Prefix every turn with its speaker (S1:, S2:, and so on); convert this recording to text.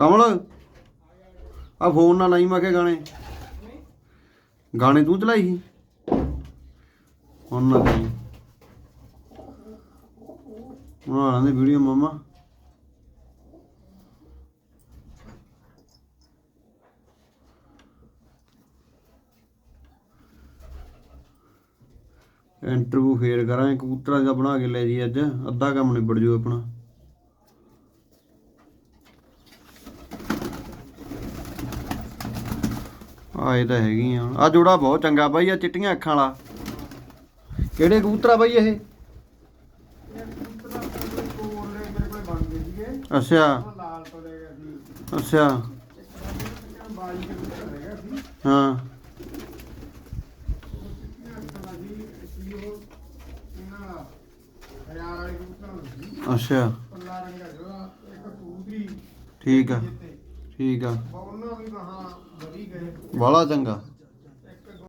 S1: ਕਮਲ ਆ ਫੋਨ ਨਾਲ ਲਾਈ ਮੈਂ ਕਿਹਾ ਗਾਣੇ। ਗਾਣੇ ਤੂੰ ਚਲਾਈ ਸੀ? ਹੁਣ ਨਾ ਲਾਈ। ਬਣਾ ਲੈਂਦੇ ਵੀਡੀਓ ਮਮਾ। ਇੰਟਰਵਿਊ ਫੇਰ ਕਰਾਂ ਕਬੂਤਰਾਂ ਦਾ ਬਣਾ ਕੇ ਲੈ ਜੀ ਅੱਜ। ਅੱਧਾ ਕੰਮ ਨਿਬੜ ਜੂ ਆਪਣਾ। ਆ ਇਹ ਤਾਂ ਹੈਗੀ ਆ। ਜੋੜਾ ਬਹੁਤ ਚੰਗਾ ਬਾਈ ਆ ਚਿੱਟੀਆਂ ਅੱਖਾਂ ਵਾਲਾ। ਕਿਹੜੇ ਕਬੂਤਰ ਆ ਬਾਈ ਇਹ? ਅੱਛਾ। ਅੱਛਾ। ਹਾਂ। ਅੱਛਾ। ਠੀਕ ਆ। ਠੀਕ ਆ।
S2: ਉਹਨਾਂ ਵੀ ਕਹਾ ਵਧੀ ਗਏ।
S1: ਬਾਲਾ ਚੰਗਾ।